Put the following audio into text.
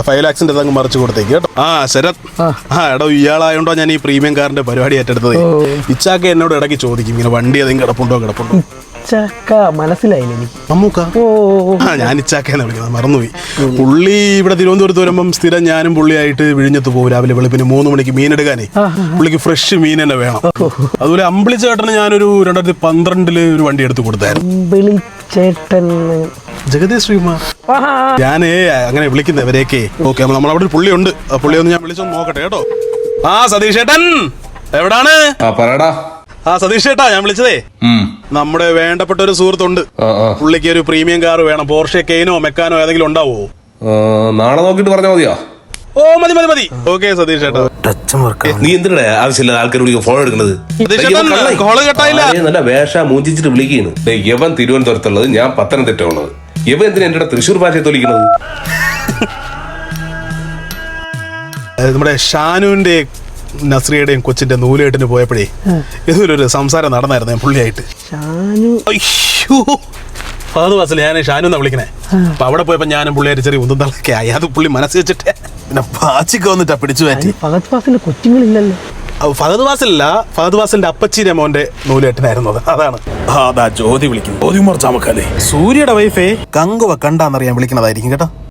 Five ലാക്സിന്റെ അങ്ങ് മറിച്ച് കൊടുത്തേക്ക് കേട്ടോ. ആ ശരത്. ആ. എടോ ഇയാളായോണ്ടോ ഞാൻ ഈ പ്രീമിയം കാറിന്റെ പരിപാടി ഏറ്റെടുത്തത്. ഇച്ചാക്ക എന്നോട് ഇടയ്ക്ക് ചോദിക്കും ഇങ്ങനെ വണ്ടി ഏതെങ്കിലും കിടപ്പുണ്ടോ കിടപ്പുണ്ടോ? മനസ്സിലായില്ല എനിക്ക്? ആ ഞാൻ ഇച്ചാക്കയെന്ന് വിളിക്കുന്നത് മറന്നുപോയി. പുള്ളി ഇവിടെ തിരുവനന്തപുരത്ത് വരുമ്പം സ്ഥിരം ഞാനും പുള്ളിയായിട്ട് വിഴിഞ്ഞത്ത് പോകും രാവിലെ വെളുപ്പിന് മൂന്ന് മണിക്ക് മീനെടുക്കാനേ പുള്ളിക്ക് ഫ്രഷ് മീൻ തന്നെ വേണം. അതുപോലെ അമ്പിളി ചേട്ടന് ഞാനൊരു രണ്ടായിരത്തി പന്ത്രണ്ടിൽ ഒരു വണ്ടി എടുത്ത് കൊടുത്തായിരുന്നു. ചേട്ടൻ ശ്രീകുമാർ. ആഹാ. ഞാനേ അങ്ങനെ വിളിക്കുന്നവരെയൊക്കെ ഓക്കെ അപ്പൊ നമ്മളവിടെ ഒരു പുള്ളി ഉണ്ട് പുള്ളി ഒന്ന് ഞാൻ വിളിച്ചൊന്ന് നോക്കട്ടെ കേട്ടോ. ആ സതീഷ് ഏട്ടൻ എവിടാണ്? ആ പറയടാ. ആ സതീഷ് ചേട്ടാ ഞാൻ വിളിച്ചതേ. നമ്മുടെ വേണ്ടപ്പെട്ട ഒരു സുഹൃത്തുണ്ട്. പുള്ളിക്ക് ഒരു പ്രീമിയം കാർ വേണം. പോർഷെ കെയിനോ മെക്കാനോ ഏതെങ്കിലും ഉണ്ടാവോ? നാളെ നോക്കിട്ട് പറഞ്ഞാൽ മതിയോ? ഓ മതി മതി മതി. ഓക്കെ സതീഷ് ചേട്ടാ നീ എന്തിനാ ആവശ്യമില്ല ആൾക്കാർ ഫോൺ എടുക്കുന്നത്? നല്ല വേഷ മൂഞ്ചിച്ചിട്ട് വിളിക്കുന്നു. ദേ, യവൻ തിരുവനന്തപുരത്തുള്ളത് ഞാൻ പത്തനംതിട്ട ഉള്ളത് യവൻ എന്തിനാ എന്റെ തൃശ്ശൂർ ഭാഷയെ തൊലിക്കുന്നത് നമ്മുടെ ഷാനുവിന്റെ നസ്രിയുടെയും കൊച്ചിന്റെ നൂലേട്ടിന് പോയപ്പോഴേ ഇതൊരു സംസാരം നടന്നായിരുന്നു ഞാൻ പുള്ളിയായിട്ട്. ഷാനു. അയ്യോ. വാസൽ ഞാൻ ഷാനു എന്നാ വിളിക്കണേ. അപ്പൊ അവിടെ പോയപ്പോ ഞാനും പുള്ളിയായിട്ട് ചെറിയ ഉന്തന്തളൊക്കെ ആയി. അത് പുള്ളി മനസ്സ് വെച്ചിട്ട് പിന്നെ പാച്ചിക്ക് വന്നിട്ടാ പിടിച്ചു മാറ്റി. ഭഗത് ഫാസിന്റെ കൊച്ചുങ്ങളില്ലല്ലോ. അത് ഫഹദ് വാസല്ല ഫഹദ് വാസലിന്റെ അപ്പച്ചി രമോന്റെ നൂലേട്ടനായിരുന്നു അത് അതാണ് അതാ ജ്യോതി വിളിക്കുന്നു ജ്യോതി ചാമക്കാലേ. സൂര്യയുടെ വൈഫേ കങ്കുവ കണ്ടാന്നറിയാൻ വിളിക്കുന്നതായിരിക്കും കേട്ടോ.